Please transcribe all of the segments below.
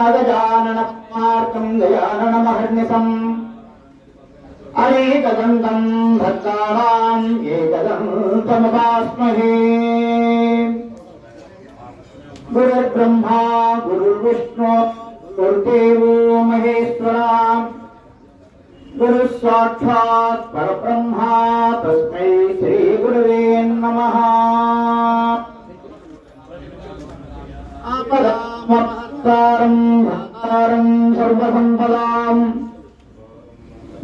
अगजाननमार्कम् गजाननमहर्निशम् अनेकदन्तम् भक्तानाम् एकदन्तमपास्महे गुरुर्ब्रह्मा, गुरुर्विष्णु गुरुदेवो महेश्वरा। गुरुः साक्षात् परब्रह्मा, तस्मै श्रीगुरवे नमः। आपदामः ఆపదామహత్తారం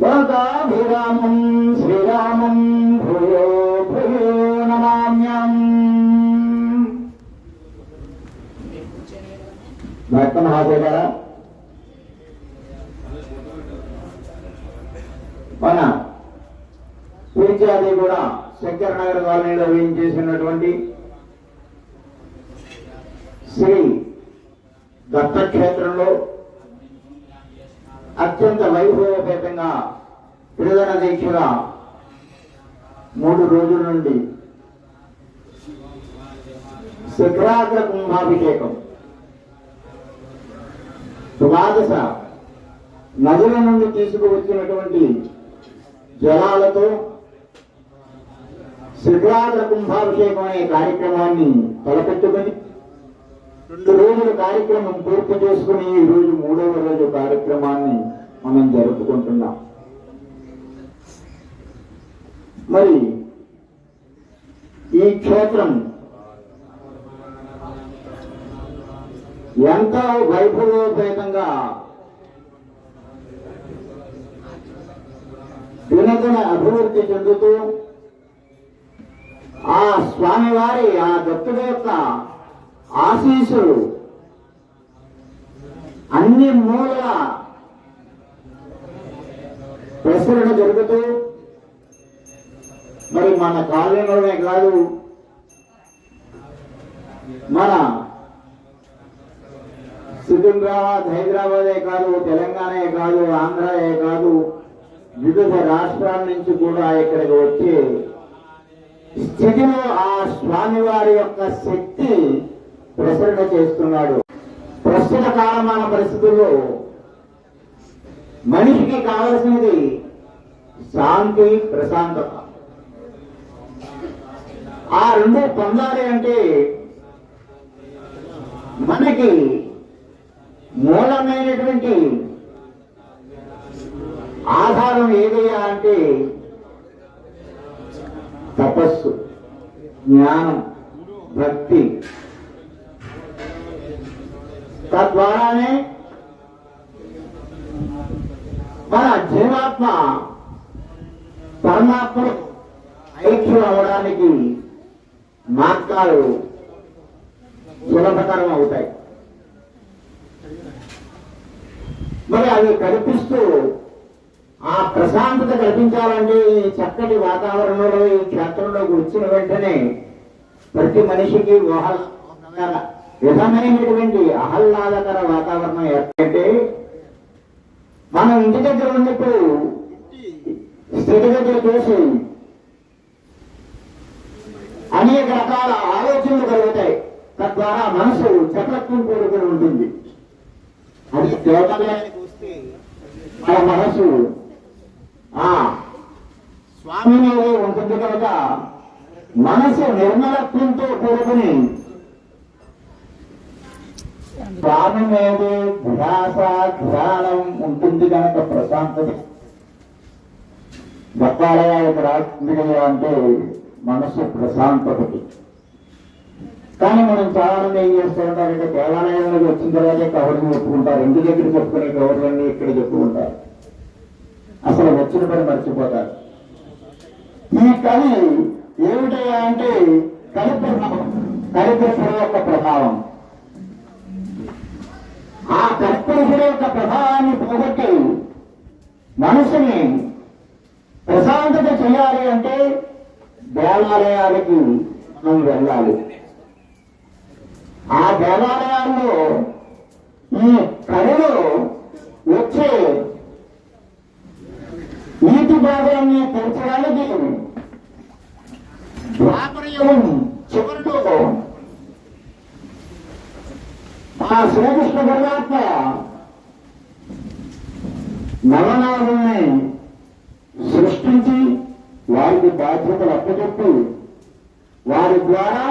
భక్తారం శ్రీరామం భూయో భూయో నమామ్యం భక్త మహాశయ గారా? మన పూజాది కూడా శంకరనగర్ కాలనీలో వేయించేసినటువంటి శ్రీ దత్తక్షేత్రంలో అత్యంత వైభవపేతంగా విడుదల దీక్షగా మూడు రోజుల నుండి శిఖరాగ్ర కుంభాభిషేకం. ద్వాదశ నదుల నుండి తీసుకువచ్చినటువంటి జలాలతో శిఖరాగ్ర కుంభాభిషేకం అనే కార్యక్రమాన్ని తలపెట్టుకొని రెండు రోజుల కార్యక్రమం పూర్తి చేసుకుని ఈ రోజు మూడవ రోజు కార్యక్రమాన్ని మనం జరుపుకుంటున్నాం. మరి ఈ క్షేత్రం ఎంత వైభవోపేతంగా దినదిన అభివృద్ధి చెందుతూ ఆ స్వామివారి ఆ దత్తుడి యొక్క ఆశీసులు అన్ని మూల ప్రసరణ జరుగుతూ మరి మన కాలనీలోనే కాదు మన సికింద్రాబాద్ హైదరాబాదే కాదు తెలంగాణే కాదు ఆంధ్రాయే కాదు వివిధ రాష్ట్రాల నుంచి కూడా ఇక్కడికి వచ్చి స్థితిలో ఆ స్వామివారి యొక్క శక్తి ప్రసరణ చేస్తున్నాడు. ప్రస్తుత కాలమాన పరిస్థితుల్లో మనిషికి కావలసినది శాంతి ప్రశాంతత. ఆ రెండు పొందాలి అంటే మనకి మూలమైనటువంటి ఆధారం ఏదయ్యా అంటే తపస్సు జ్ఞానం భక్తి. తద్వారానే మన జీవాత్మ పరమాత్మను ఐక్యం అవడానికి మార్గాలు సులభతరం అవుతాయి. మరి అవి కనిపిస్తూ ఆ ప్రశాంతత కల్పించాలంటే ఈ చక్కటి వాతావరణంలో ఈ క్షేత్రంలోకి వచ్చిన వెంటనే ప్రతి మనిషికి ఒక విధమైనటువంటి ఆహ్లాదకర వాతావరణం ఏర్పడితే మనం ఇంటి దగ్గర ఉన్నప్పుడు స్థితిగతులు చూసి అనేక రకాల ఆలోచనలు కలుగుతాయి. తద్వారా మనసు చక్రత్వం కోరుకుని ఉంటుంది. అది దేవాలయానికి మన మనసు ఆ స్వామి ఉంటుంది కనుక మనసు నిర్మలత్వంతో కూడుకుని స్వామి మీద ధ్యాస ధ్యానం ఉంటుంది కనుక ప్రశాంతత. గొప్పాలయాలకు రాస్తుంది అంటే మనసు ప్రశాంతతకి. కానీ మనం చాలా మంది ఏం చేస్తూ దేవాలయంలోకి వచ్చిన తర్వాతే కవర్లు చెప్పుకుంటారు. ఇంటి దగ్గర చెప్పుకునే కవర్లన్నీ ఇక్కడ చెప్పుకుంటారు. అసలు వచ్చిన పని మర్చిపోతారు. ఈ కవి ఏమిటయ్యా అంటే కలిపి ప్రభావం యొక్క ప్రభావం. ఆ కర్పురుషుడు యొక్క ప్రభావాన్ని పోగొట్టి మనసుని ప్రశాంతత చేయాలి అంటే దేవాలయాలకి మనం వెళ్ళాలి. ఆ దేవాలయాల్లో ఈ కళలో వచ్చే నీటి భాగాన్ని పెంచడానికి ద్వాపరయుగం చివరిలో ఆ శ్రీకృష్ణ పరమాత్మ నవనాథుల్ని సృష్టించి వారికి బాధ్యతలు అప్పచెప్పి వారి ద్వారా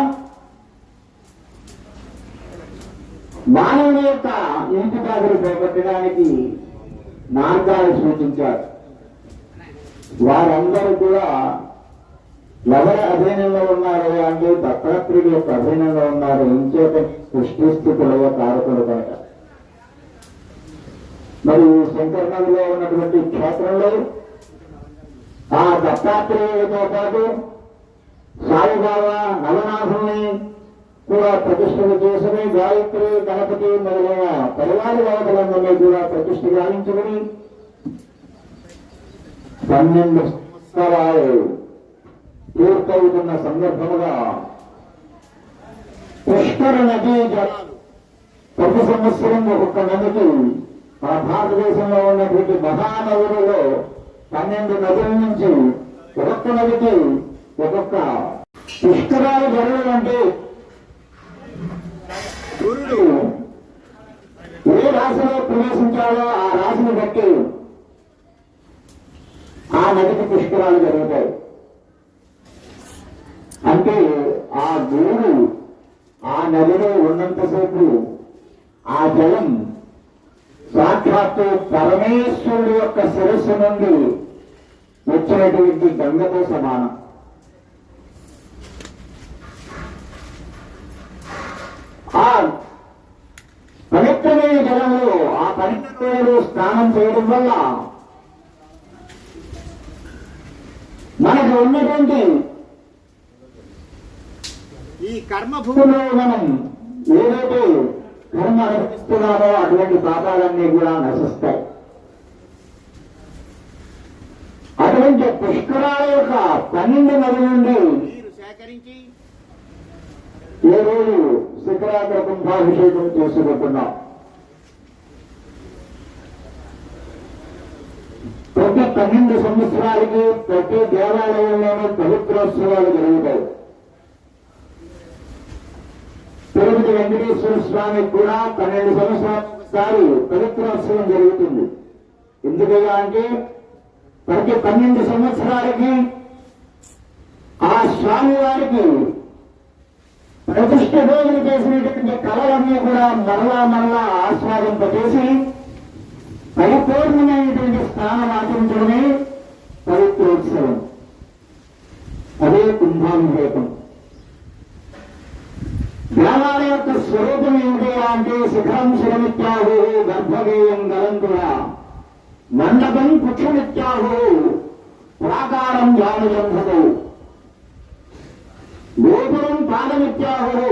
మానవుని యొక్క ఇంటి బాధలు పోగొట్టడానికి మార్గాలు సూచించారు వారందరూ కూడా ఎవరి అధీనంలో ఉన్నారో అంటే దత్తాత్రేయుడి యొక్క అధీనంలో ఉన్నారు. ఇంచేత సృష్టి స్థితులయ్యే కారకులు కనుక. మరి శంకరనదిలో ఉన్నటువంటి క్షేత్రంలో ఆ దత్తాత్రేయులతో పాటు సాయిబాబా నవనాథుల్ని కూడా ప్రతిష్టలు చేసుకుని గాయత్రి గణపతి మొదలైన పరివారి దేవతలందరినీ కూడా ప్రతిష్ఠ గావించుకుని పన్నెండు స్థలాలు పూర్తవుతున్న సందర్భముగా పుష్కర నదీ ప్రతి సంవత్సరం ఒక్కొక్క నదికి మన భారతదేశంలో ఉన్నటువంటి మహానదులలో పన్నెండు నదుల నుంచి ఒక్కొక్క నదికి ఒక్కొక్క పుష్కరాలు జరగాలంటే సూర్యుడు ఏ రాశిలో ప్రవేశించాలో ఆ రాశిని బట్టి ఆ నదికి పుష్కరాలు జరుగుతాయి. అంటే ఆ గురుడు ఆ నదిలో ఉన్నంతసేపు ఆ జలం సాక్షాత్తు పరమేశ్వరుడు యొక్క శిరస్సు నుండి వచ్చినటువంటి గంగతో సమానం. ఆ పవిత్రమైన జలంలో ఆ పవిత్రమైన స్నానం చేయడం వల్ల మనకు ఉన్నటువంటి ఈ కర్మ భూమిలో మనం ఏదైతే కర్మ అనుభవిస్తున్నామో అటువంటి పాపాలన్నీ కూడా నశిస్తాయి. అటువంటి పుష్కరాల యొక్క పన్నెండు నది నుండి నీరు సేకరించి ఏ రోజు శిఖరాగ్ర కుంభాభిషేకం చేసుకుంటున్నాం? ప్రతి పన్నెండు సంవత్సరాలకి ప్రతి దేవాలయంలోనూ పవిత్రోత్సవాలు జరుగుతాయి. తిరుపతి వెంకటేశ్వర స్వామికి కూడా పన్నెండు సంవత్సరాలు పవిత్రోత్సవం జరుగుతుంది. ఎందుకయ్యా అంటే ప్రతి పన్నెండు సంవత్సరాలకి ఆ స్వామి వారికి ప్రతిష్ట రోజులు చేసినటువంటి కళలన్నీ కూడా మరలా మరలా ఆస్వాదింపజేసి పరిపూర్ణమైనటువంటి స్నానం ఆచరించడమే పవిత్రోత్సవం. అదే కుంభాభిషేకం. దేవాలయ యొక్క స్వరూపం ఏంటి అంటే శిఖరం శిరమిత్యాహు గర్భగేయం గలంతుడా. మండపం పుక్షమిత్యాహు ప్రాకారం జానుజంధకు గోపురం పాదమిత్యాహు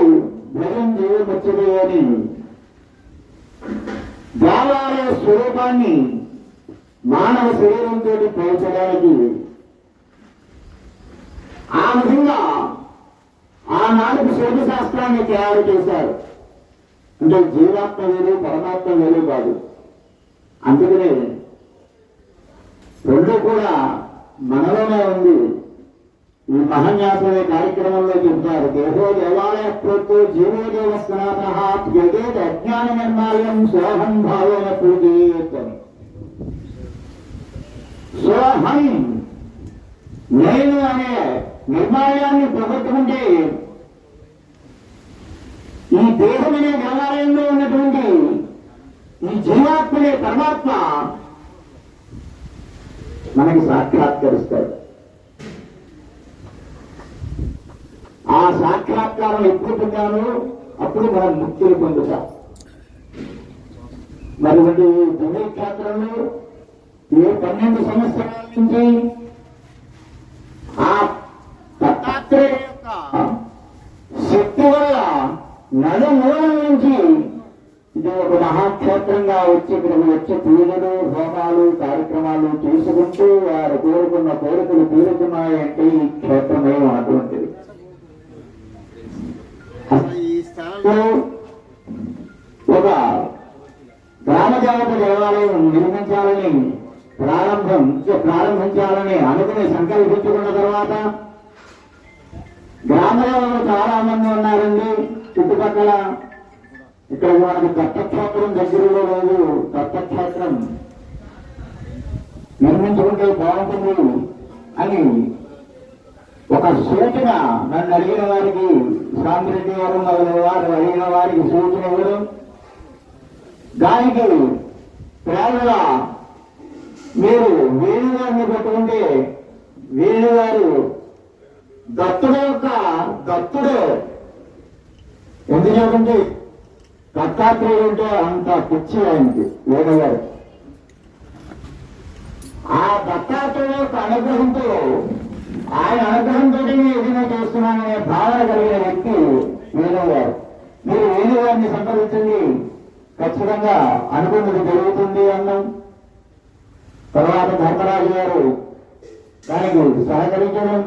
భయం జీవమచ్చదే అని. దేవాలయ స్వరూపాన్ని మానవ శరీరంతో పోల్చడానికి ఆ విధంగా ఆనాడు శోధ శాస్త్రాన్ని తయారు చేశారు. అంటే జీవాత్మ వేరు పరమాత్మ వేరు కాదు. అందుకనే రెండు కూడా మనలోనే ఉంది. ఈ మహన్యాసమే కార్యక్రమంలో చెప్తారు దేహో దేవాలయ ప్రోక్తో జీవో దేవ స్నాత అజ్ఞాన నిర్మాల్యం సోహం భావేన పూజేత్. సోహం నేను అనే నిర్మాల్యాన్ని పోగొట్టుకుంటే ఈ దేహం అనే దేవాలయంలో ఉన్నటువంటి ఈ జీవాత్మనే పరమాత్మ మనకి సాక్షాత్కరిస్తాడు. ఆ సాక్షాత్కారం ఎప్పుడు పొందామో అప్పుడు మనం ముక్తిని పొందుతాం. మరి వంటి దివ్యక్షేత్రంలో ఏ పన్నెండు సంవత్సరాల నుంచి ఆ దత్తాత్రేయ యొక్క శక్తి వల్ల నలుమూలం నుంచి ఇది ఒక మహాక్షేత్రంగా వచ్చి ఇక్కడికి వచ్చి పూజలు హోమాలు కార్యక్రమాలు చేసుకుంటూ వారు కోరుకున్న కోరికలు తీరుతున్నాయంటే ఈ క్షేత్రమే అటువంటిది. ఒక గ్రామ దేవాలయం నిర్మించాలని ప్రారంభం ప్రారంభించాలని అనుకుని సంకల్పించుకున్న తర్వాత గ్రామంలో చాలా మంది ఉన్నారండి. చుట్టుపక్కల ఇక్కడ మనకి దత్తక్షేత్రం దగ్గరలో లేదు. దత్తక్షేత్రం నిర్మించుకుంటే బాగుంటుంది అని ఒక సూచన నన్ను అడిగిన వారికి సాంద్రెడ్డి గారు మొదలైన వారు అడిగిన వారికి సూచన ఇవ్వడం దానికి ప్రేమగా మీరు వేణుగారిని పెట్టుకుంటే వేణుగారు దత్తుడు యొక్క దత్తుడు. ఎందుకంటే దత్తాత్రేయుడు అంటే అంత పిచ్చి ఆయనకి వేణుగారు ఆ దత్తాత్రేయుడు యొక్క అనుగ్రహంతో ఆయన అనుగ్రహంతో ఏదైనా చేస్తున్నాననే భావన కలిగిన వ్యక్తి వేణుగారు మీరు వేణుగారిని సంప్రదించండి. ఖచ్చితంగా అనుకున్నది జరుగుతుంది అన్నాం. తర్వాత ధర్మరాజు గారు దానికి సహకరించడం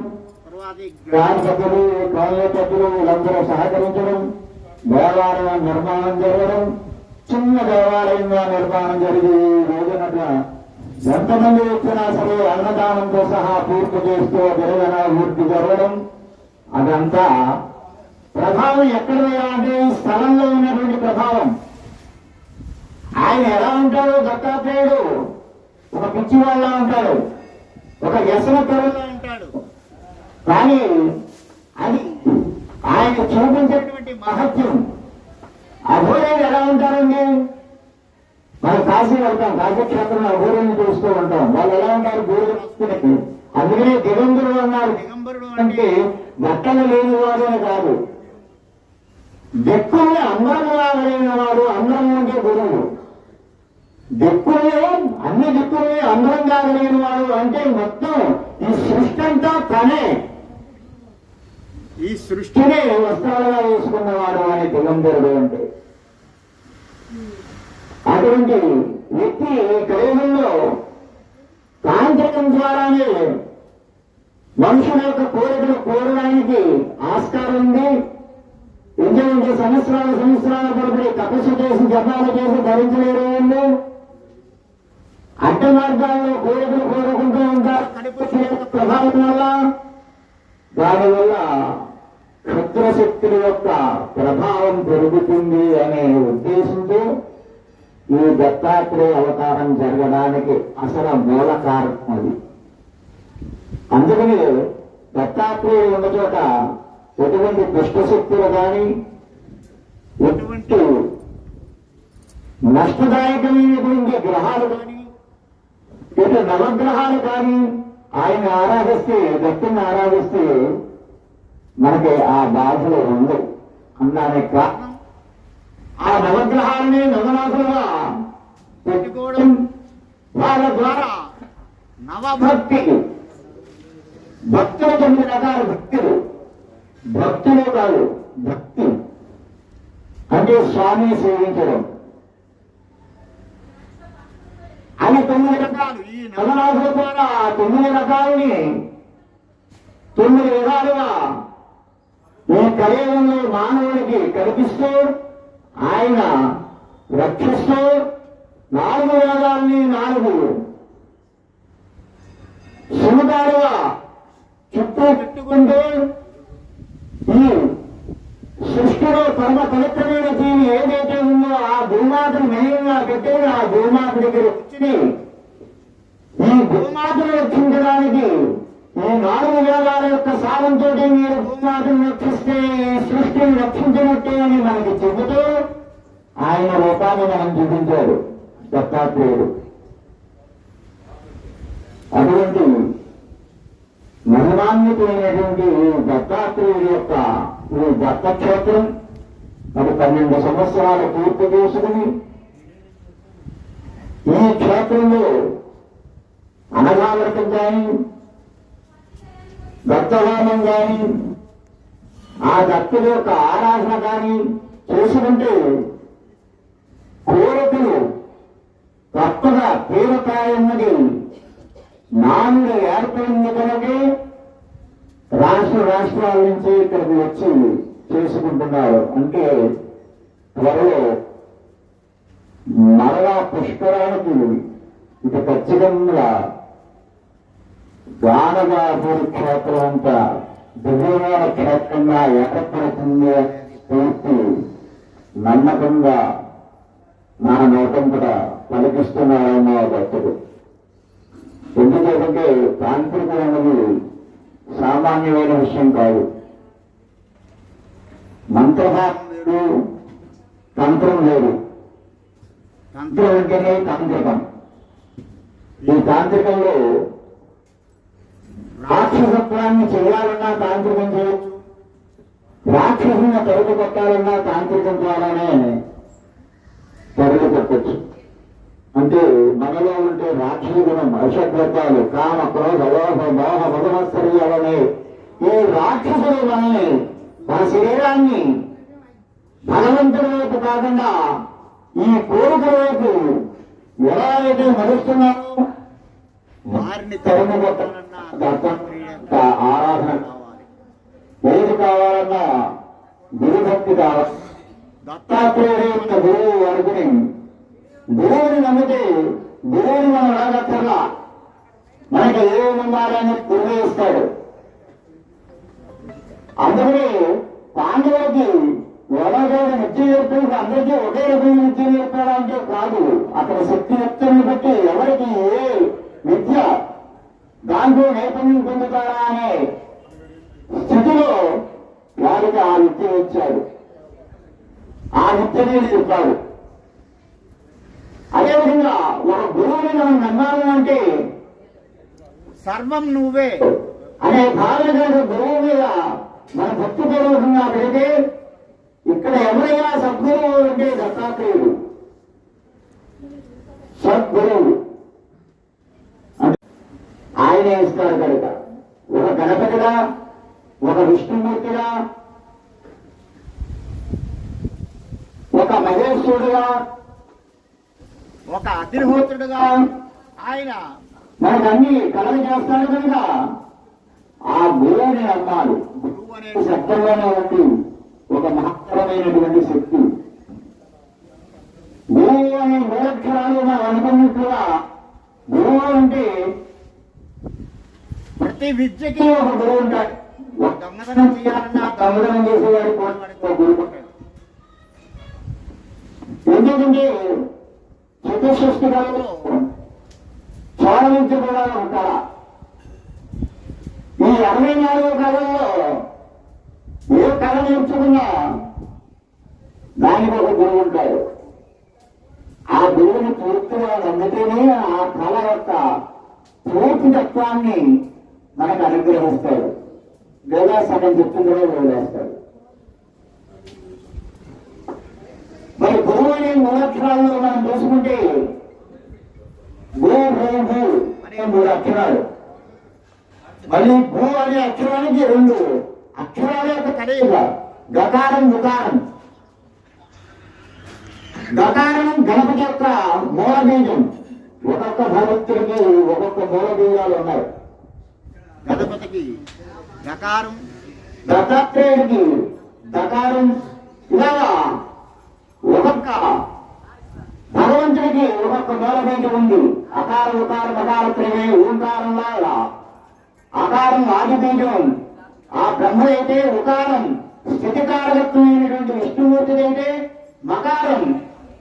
గ్రామ సభ్యులు కాలనీ సభ్యులు వీళ్ళందరూ సహకరించడం దేవాలయం నిర్మాణం జరగడం చిన్న దేవాలయంగా నిర్మాణం జరిగి రోజునగా రోజునట ఎంతమంది వచ్చినా సరే అన్నదానంతో సహా పూర్తి చేస్తూ జరగన పూర్తి జరగడం అదంతా ప్రభావం ఎక్కడ అంటే ఈ స్థలంలో ఉన్నటువంటి ప్రభావం. ఆయన ఎలా ఉంటాడు దత్తాత్రేయుడు? ఒక పిచ్చి వాళ్ళ ఉంటాడు. ఒక వ్యసన పరువులా ఉంటాడు. కానీ అది ఆయన చూపించేటువంటి మహత్యం అఘోరేలు ఎలా ఉంటారండి? మనం కాశీ వెళ్తాం కాశీ క్షేత్రంలో అఘోరేలు చూస్తూ ఉంటాం. వాళ్ళు ఎలా ఉంటారు? గోరుకి అందుకనే దిగంబరుడు అన్నారు. దిగంబరుడు అంటే బట్టలు లేని వాడు అని కాదు. దిక్కుల్ని అందరంగా కలిగిన వాడు అందరం అంటే గురువు. దిక్కుల్ని అన్ని దిక్కుల్ని అందరంగా కలిగిన వాడు అంటే మొత్తం ఈ సృష్టి అంతా తనే. ఈ సృష్టి సృష్టినే వస్త్రాలుగా వేసుకున్నవాడు అని దిగంబరుడు అంటే. అటువంటి వ్యక్తి కలియుగంలో తాంత్రికం ద్వారానే మనుషుల యొక్క కోరికలు కోరడానికి ఆస్కారం ఉంది. ఎందుకంటే సంవత్సరాల సంవత్సరాల తరబడి తపస్సు చేసి జపాలు చేసి ధరించలేరు వాళ్ళు. అడ్డ మార్గాల్లో కోరికలు కోరుకుంటూ ఉంటారు. ప్రభావం వల్ల దానివల్ల శక్తుల యొక్క ప్రభావం పెరుగుతుంది అనే ఉద్దేశంతో ఈ దత్తాత్రేయ అవతారం జరగడానికి అసలు మూల కారణం అది. అందుకని దత్తాత్రేయుడు ఉన్న చోట ఎటువంటి దుష్టశక్తులు కానీ ఎటువంటి నష్టదాయకమైనటువంటి గ్రహాలు కానీ ఇటు నవగ్రహాలు కానీ ఆయన ఆరాధిస్తే దత్తుని ఆరాధిస్తే మనకి ఆ బాధలు ఉండవు అన్నానికి కారణం ఆ నవగ్రహాన్ని నవనాథులుగా పెట్టుకోవడం వాళ్ళ ద్వారా నవభక్తి భక్తులు తొమ్మిది రకాల భక్తులు. భక్తులు కాదు భక్తి. అంటే స్వామిని సేవించడం. అవి తొమ్మిది రకాలు. ఈ నవనాథుల ద్వారా ఆ తొమ్మిది రకాలని తొమ్మిది విధాలుగా ఈ కలియుగంలో మానవుడికి కనిపిస్తూ ఆయన రక్షిస్తూ నాలుగు వేదాలని నాలుగు సుముదారుగా చుట్టూ పెట్టుకుంటూ ఈ సృష్టిలో పరమ పవిత్రమైన జీవి ఏదైతే ఉందో ఆ భూమాతను మెయిన్గా పెట్టి ఆ భూమాత దగ్గర వచ్చి ఈ భూమాతను రక్షించడానికి ఈ నాలుగు వేదాల యొక్క సారంతో మీరు భూమాతను లేదు. అటువంటి మహిమాన్వితమైనటువంటి ఈ దత్తాత్రేయుడి యొక్క ఈ దత్తక్షేత్రం మరి పన్నెండు సంవత్సరాల పూర్తి చేసుకుని ఈ క్షేత్రంలో అనగావ్రతం కానీ దత్తహోమం కానీ ఆ దత్తుడి యొక్క ఆరాధన కానీ చేసుకుంటే కోరికలు చక్కగా తీరతాయన్నది నానుడు ఏర్పడింది కనుకే రాష్ట్ర రాష్ట్రాల నుంచి ఇక్కడికి వచ్చి చేసుకుంటున్నారు. అంటే త్వరలో మరలా పుష్కరానికి ఇక ఖచ్చితంగా గానగాపూర్ క్షేత్రం అంతా దివ్యమైన క్షేత్రంగా ఏర్పడుతుంది పూర్తి నమ్మకంగా నా నోటంపట పలికిస్తున్నాడేమో ఆ భక్తుడు. ఎందుకంటే తాంత్రికం అనేది సామాన్యమైన విషయం కాదు. మంత్రభావం లేదు తంత్రం లేదు. తంత్రం అంటేనే తాంత్రికం. ఈ తాంత్రికంలో రాక్షసత్వాన్ని చేయాలన్నా తాంత్రికం చేయొచ్చు. రాక్షసుని తరుగు కొట్టాలన్నా తాంత్రికం ద్వారానే తరుగు కొట్టచ్చు. అంటే మనలో ఉంటే రాక్షస గుణం అశక్రతాలు కామ క్రోధ లోహ మోహ మధుమత్సర్యాలనే ఈ రాక్షసులు మనల్ని మన శరీరాన్ని భగవంతుడి వైపు కాకుండా ఈ కోరికల వైపు ఎలా అయితే మరుస్తున్నారో వారిని తరుము ఆరాధన కావాలి. ఏది కావాలన్నా గురుభక్తి కావాలి. దత్తాత్రేయుడు గురువు అనుకుని దేవుని నమ్మితే దేవుని మనం అడగక్కర్లా మనకి ఏ నమ్మాలని గురువు అందుకని పాండవులకి ఎవరికైనా నిత్యం నేర్పేది అందరికీ ఒకే రకమైన నిత్యం అంటే కాదు. అక్కడ శక్తి యుక్తుల్ని బట్టి ఎవరికి ఏ విద్య దాంట్లో నైపుణ్యం పొందుతారా అనే స్థితిలో వారికి ఆ విద్య ఇచ్చాడు ఆ విద్యని చెప్పాడు అదేవిధంగా ఒక గురువుని మనం నమ్మాలి అంటే సర్వం నువ్వే. అనే భావన కలిగిన గురువు మీద మన భక్తి పూర్వకంగా పెడితే ఇక్కడ ఎవరైనా సద్గురువు అంటే దత్తాత్రేయుడు. సద్గురువు. ఆయనే ఇస్తారు కనుక. ఒక గణపతిగా ఒక విష్ణుమూర్తిగా ఒక మహేశ్వరుడుగా ఒక అతిర్హోత్రుడుగా ఆయన మనకు అన్ని కలగ చేస్తాడు కనుక ఆ గురువుని నమ్మాలి గురువు అనే శబ్దంలోనే ఉంది. ఒక మహత్తరమైనటువంటి శక్తి. గురువు అనే మూలక్షరాలు మనం అనుకున్నట్లుగా గురువు అంటే ప్రతి విద్యకి ఒక గురువు ఉంటాడు. ఒక దొంగతనం చేయాలన్నా దొంగతనం చేసేవాడు కూడా ఒక గురువు ఉంటాడు ఎందుకంటే చతుసృష్టి కళలో చోళవించకుండా ఉంటారా ఈ అరవై నాలుగు కళల్లో ఏ కళ నేర్చుకున్నా దానికి ఒక గురువు ఉంటాడు. ఆ గురువుని పూర్తిగా నమ్మితేనే ఆ కళ యొక్క పూర్తి తత్వాన్ని మనకు అనుగ్రహిస్తాడు. లేదా సగం చెప్తుందో వేదేస్తాడు భూమి గురువు మనం చూసుకుంటే భూ భూ భూ అనే మూడు అక్షరాలు. మళ్ళీ భూ అనే అక్షరానికి రెండు అక్షరాల యొక్క కలయిక. గకారం దుకారం గకారం గణపతి యొక్క మూల బీజం ఒక్కొక్క భగవంతుడికి ఒక్కొక్క మూల బీజాలు ఉన్నాయి. గణపతికి గకారం దత్తాత్రేయుడికి దకారం. ఇలాగా ఒక్కొక్క భగవంతుడికి ఒక్కొక్క మూల ఉంది. అకార ఉకార మకార త్రమే ఓంకారం లాగా అకారం ఆదిబీజం ఆ బ్రహ్మ అయితే ఉకారం. స్థితికారకత్వమైనటువంటి విష్ణుమూర్తిదైతే మకారం.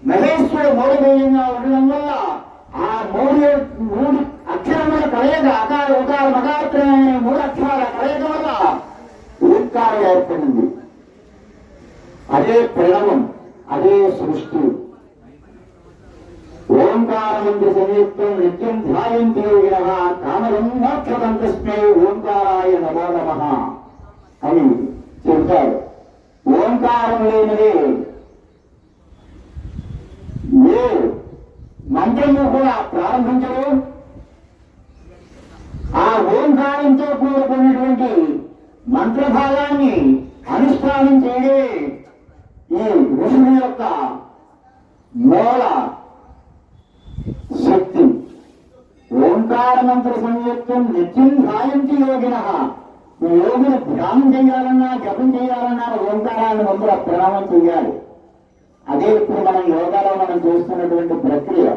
మహేశ్వరుడు మూలబీజంగా ఉండడం వల్ల ఆ మూడు మూడు అక్షరముల కలయిక అకార ఉకార మకారత్రయం అనే మూడు అక్షరాల కలయిక వల్ల ఓంకారం ఏర్పడింది అదే ప్రణవం అదే సృష్టి ఓంకారమంత్రి సంయుక్తం నిత్యం ధ్యాయంతి యోగిన కామరం మోక్షతం తస్మై ఓంకారాయ నమో నమ అని చెబుతాడు ఓంకారం లేనిదే ఏ మంత్రము కూడా ప్రారంభించరు ఆ ఓంకారంతో కూడుకున్నటువంటి మంత్రభాగాన్ని అనుష్ఠానం చేయడమే ఈ ఋషుని యొక్క మూల శక్తి ఓంకార మంత్ర సాయంతి యోగిన యోగులు ధ్యానం చేయాలన్నా జపం చేయాలన్నా ఓంకారాన్ని ముందు ప్రణామం చేయాలి అదే ఇప్పుడు మనం యోగాలో మనం చేస్తున్నటువంటి ప్రక్రియ.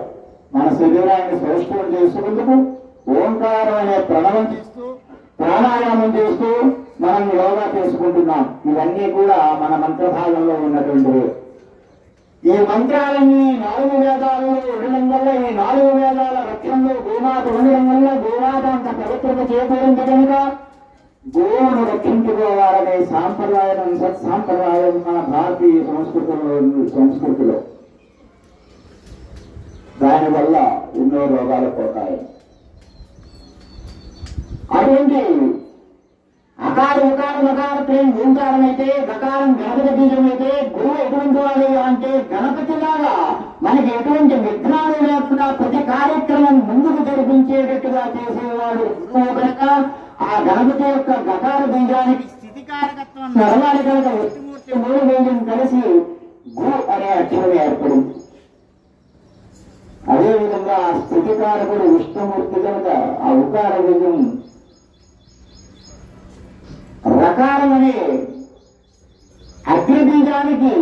మన శరీరాన్ని సౌష్ఠవం చేసుకుందుకు ఓంకారం అనే ప్రణవం చేస్తూ ప్రాణాయామం చేస్తూ మనం యోగా చేసుకుంటున్నాం. ఇవన్నీ కూడా మన మంత్రభాగంలో ఉన్నటువంటివి. ఈ మంత్రాలన్నీ నాలుగు వేదాలలో ఉండడం వల్ల ఈ నాలుగు వేదాల రక్షణలో గోమాత ఉండడం వల్ల గోమాత అంత పవిత్రత చేకూరింది కనుక గోవును రక్షించుకోవాలనే సాంప్రదాయం సత్సాంప్రదాయం మన భారతీయ సంస్కృతిలో సంస్కృతిలో. దానివల్ల ఎన్నో రోగాలు పోతాయి. అటువంటి అకారం ఉకారం అకార ప్రేమ ఓంకారం అయితే గకారం గణపతి బీజం అయితే గురువు ఎటువంటి వాడు అంటే గణపతి లాగా మనకి ఎటువంటి విఘ్నాలు లేకుండా ప్రతి కార్యక్రమం ముందుకు జరిపించేటట్టుగా చేసేవాడు. కనుక ఆ గణపతి యొక్క గకార బీజానికి స్థితి నడవాలి కనుక వ్యక్తిమూర్తి మూడు బీజం కలిసి గు అనే అక్షరం ఏర్పడింది. అదేవిధంగా స్థితికారకుడు విష్ణుమూర్తి కనుక ఆ ఉకార బీజం రకాలనే అనే అగ్నిబీజానికి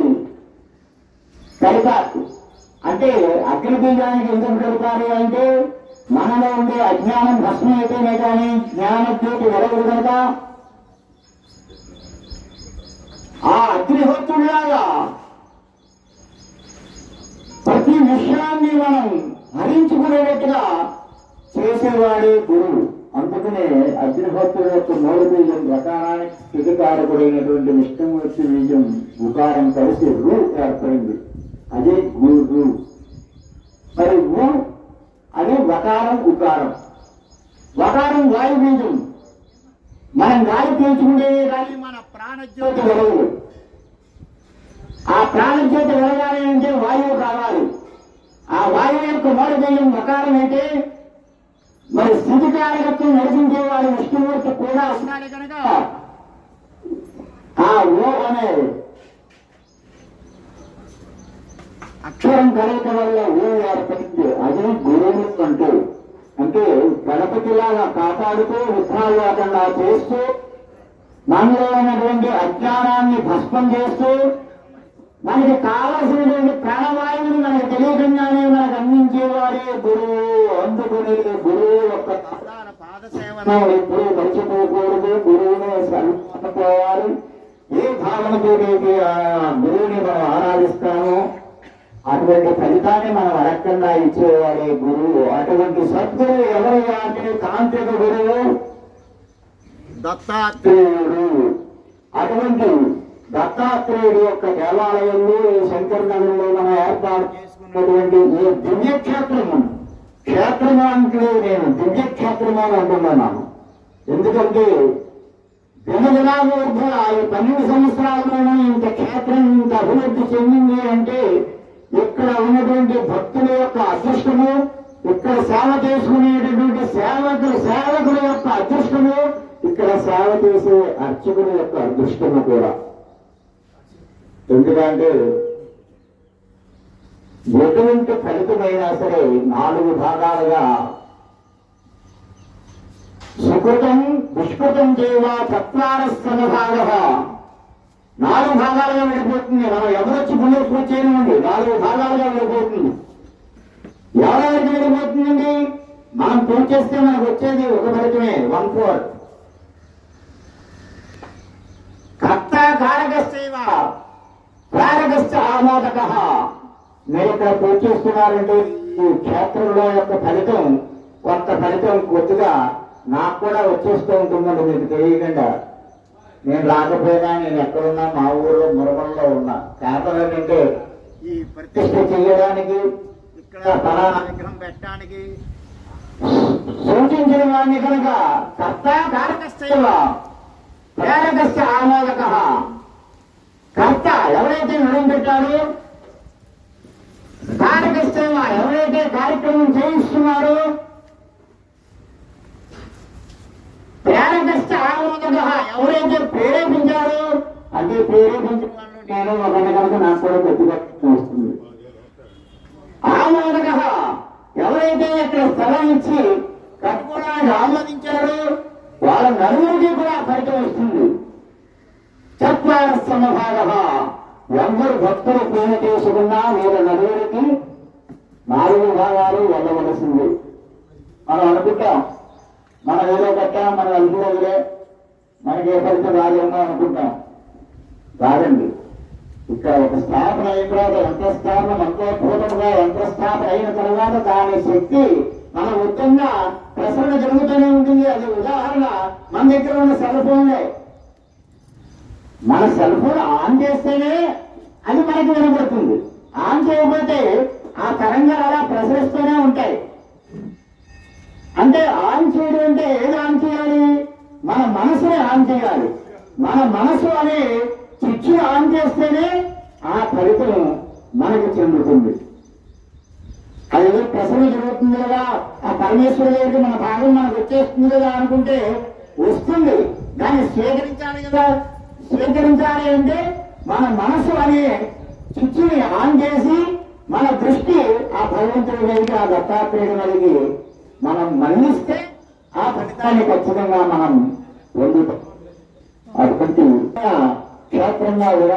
కలిపారు అంటే అగ్నిబీజానికి ఎందుకు కలిపారు అంటే మనలో ఉండే అజ్ఞానం భస్మం అయితేనే కానీ జ్ఞానజ్యోతి వెలగదు కనుక ఆ అగ్నిహోత్రుడిలాగా ప్రతి విషయాన్ని మనం హరించుకునేటట్టుగా చేసేవాడే గురువు. అందుకనే అగ్నిహోత్ర యొక్క మూడు బీజం ప్రకారానికి స్థితికారకుడైనటువంటి విష్ణుమూర్తి బీజం ఉకారం కలిసి రు ఏర్పడింది. అదే గురు మరి రు అదే వకారం ఉకారం. వకారం వాయు బీజం. మనం గాలి పీల్చుకునే గాలి మన ప్రాణజ్యోతి వెలగదు ఆ ప్రాణజ్యోతి వెలగాలి అంటే వాయువు కావాలి. ఆ వాయువు యొక్క మూడు బీజం వకారం అంటే మరి స్థితి కార్యకత్వం నడిపించే వాడు విష్ణుమూర్తి కూడా ఉండాలి కనుక. ఆ ఓ అనే అక్షరం కలయిక వల్ల ఓ ఏర్పడింది. అది గురువు అంటూ. అంటే గణపతిలాగా కాపాడుతూ లేకుండా చేస్తూ మనలో ఉన్నటువంటి అజ్ఞానాన్ని భస్మం చేస్తూ మనకి కావలసినటువంటి ప్రాణవాయువుని మనకు తెలియకుండానే మనకు అందించేవాడే గురువు అందుకుని గురువు యొక్క పాదాల ఎప్పుడూ మర్చిపోకూడదు. గురువుని సన్మానిపోవాలి ఏ భావనతో అయితే గురువుని మనం ఆరాధిస్తామో అటువంటి ఫలితాన్ని మనం అడగకుండా ఇచ్చేవాడే గురువు. అటువంటి సద్గురువు ఎవరు అంటే కాంతిక గురువు? దత్తాత్రేయుడు. అటువంటి దత్తాత్రేయుడు యొక్క దేవాలయంలో ఈ శంకరనగరంలో మనం ఏర్పాటు చేసుకున్నటువంటి ఈ దివ్యక్షేత్రము క్షేత్రమా అంటే నేను దివ్యక్షేత్రము అని అంటున్నాను ఎందుకంటే జనజనాభివృద్ధి ఆయన పన్నెండు సంవత్సరాల్లోనూ ఇంత క్షేత్రం ఇంత అభివృద్ధి చెందింది అంటే ఇక్కడ ఉన్నటువంటి భక్తుల యొక్క అదృష్టము ఇక్కడ సేవ చేసుకునేటటువంటి సేవకుల సేవకుల యొక్క అదృష్టము ఇక్కడ సేవ చేసే అర్చకుల యొక్క అదృష్టము కూడా. ఎందుకంటే ఎటువంటి ఫలితమైనా సరే నాలుగు భాగాలుగా సుకృతం దుష్కృతం చేవ చత్వారస్తమ భాగ నాలుగు భాగాలుగా వెళ్ళిపోతుంది మనం ఎవరొచ్చి పుణ్య పూజ చేయనివ్వండి. నాలుగు భాగాలుగా వెళ్ళిపోతుంది ఎవరెవరికి వెళ్ళిపోతుందండి మనం పూజ చేస్తే మనకు వచ్చేది ఒక ఫలితమే వన్ ఫోర్. కర్త కారకస్యవ కారకస్య ఆమోదక. మీరు ఇక్కడ పూజ చేస్తున్నారంటే ఈ క్షేత్రంలో యొక్క ఫలితం కొంత ఫలితం కొద్దిగా నాకు కూడా వచ్చేస్తూ ఉంటుందండి మీకు తెలియకుండా. నేను రాకపోయినా నేను ఎక్కడున్నా మా ఊళ్ళో మురగంలో ఉన్నా. కారణం ఏంటంటే ఈ ప్రతిష్ట చేయడానికి ఇక్కడ విగ్రహం పెట్టడానికి సూచించిన వాడిని కనుక కర్త కారకస్యవ ఆమోదక. కర్త ఎవరైతే నడుము పెట్టాడో కారకస్యవ ఎవరైతే కార్యక్రమం చేయిస్తున్నారో ప్రేరకస్య ఆమోదక ఎవరైతే ప్రేరేపించారో అంటే ప్రేరేపించిన వాళ్ళు నేను ఒకటి కనుక నాకు కూడా కొద్దిగా వస్తుంది. ఆమోదక ఎవరైతే ఇక్కడ స్థలం ఇచ్చి కట్టుకోవడానికి ఆమోదించారో వాళ్ళ నలుగురికి కూడా ఫలితం వస్తుంది. చత్వార సమభాగ ఎవరు భక్తులు పూజ చేసుకున్నా మీరు నలుగురికి నాలుగు భాగాలు వెళ్ళవలసింది. మనం అనుకుంటాం మనం ఏదో కట్టాం మనం అనుకోవలే మనకి ఏ ఫలితం రాజన్నా అనుకుంటాం. కాదండి ఇక్కడ ఒక స్థాపన అయిన తర్వాత యంత్రస్థాపన మంత్రోద్భూతముగా యంత్రస్థాపన అయిన తర్వాత దాని శక్తి మన ఉత్తంగా ప్రసరణ జరుగుతూనే ఉంటుంది. అది ఉదాహరణ మన దగ్గర ఉన్న సెల్ ఫోన్లే. మన సెల్ ఫోన్ ఆన్ చేస్తేనే అది మనకి వినపడుతుంది ఆన్ చేయకపోతే ఆ తరంగాలు అలా ప్రసరిస్తూనే ఉంటాయి. అంటే ఆన్ చేయడం అంటే ఏది ఆన్ చేయాలి? మన మనసుని ఆన్ చేయాలి. మన మనసు అనే చిచ్చు ఆన్ చేస్తేనే ఆ ఫలితం మనకు చెందుతుంది. అది ఏదో ప్రసరణ జరుగుతుంది కదా. ఆ పరమేశ్వరుడు దగ్గరికి మన భాగం మనకు వచ్చేస్తుంది కదా అనుకుంటే వస్తుంది. దాన్ని స్వీకరించాలి కదా. స్వీకరించాలి అంటే మన మనసు అనే స్విచ్ని ఆన్ చేసి మన దృష్టి ఆ భగవంతుడి మీదకి ఆ దత్తాత్రేయుడి మీదకి మనం మన్నిస్తే ఆ ఫలితాన్ని ఖచ్చితంగా మనం పొందుతాం. అటువంటి క్షేత్రంగా కూడా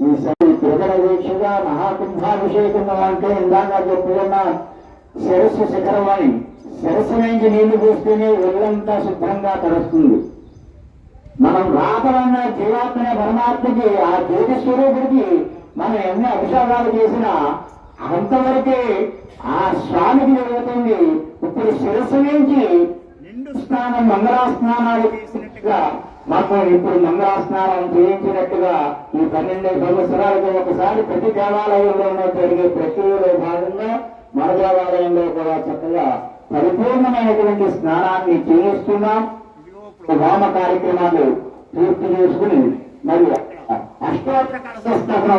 ఈ సరి ప్రజల దీక్షగా మహాకుంభాభిషేకం అంటే ఇందాక చెప్పుకున్న శిరస్సు శిఖరం అని శిరస్సు నుంచి నీళ్ళు పోస్తేనే ఒళ్ళంతా శుభ్రంగా తరుస్తుంది మనం రాతలన్న జీవాత్మనే పరమాత్మకి ఆ జ్యోతి స్వరూపుడికి మనం ఎన్ని అభిషేకాలు చేసినా అంతవరకే ఆ స్వామికి జరుగుతుంది. ఇప్పుడు శిరస్సు నుంచి నిండు స్నానం మంగళాస్నానాలు చేసినట్టుగా మాకు ఇప్పుడు మంగళాస్నానం చేయించినట్టుగా ఈ పన్నెండు సంవత్సరాలకు ఒకసారి ప్రతి దేవాలయంలోనూ జరిగే ప్రక్రియలో భాగంగా మన దేవాలయంలో కూడా చక్కగా పరిపూర్ణమైనటువంటి స్నానాన్ని చేయిస్తున్నాం. ఇదిగో హోమ కార్యక్రమాలు పూర్తి చేసుకుని మరి అష్టోత్తర కలశ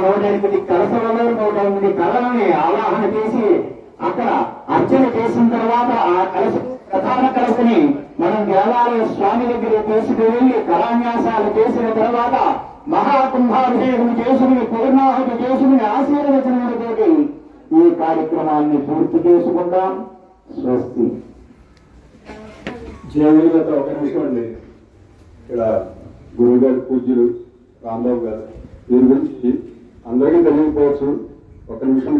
నూట ఎనిమిది కలశలలో నూట ఎనిమిది కళలని ఆవాహన చేసి అక్కడ అర్చన చేసిన తర్వాత ఆ కలస ప్రధాన కలసని మనం దేవాలయ స్వామి దగ్గర తీసుకువెళ్ళి కళాన్యాసాలు చేసిన తర్వాత మహాకుంభాభిషేకం చేసుకుని పూర్ణాహుతి చేసుకుని ఆశీర్వచనములతోటి ఈ కార్యక్రమాన్ని పూర్తి చేసుకుందాం. స్వస్తి. జయవీలతో ఒక నిమిషం అండి. ఇక్కడ గురువు గారు పూజ్యులు రాంబాబు గారు దీని గురించి అందరికీ తెలియకపోవచ్చు. ఒక నిమిషం.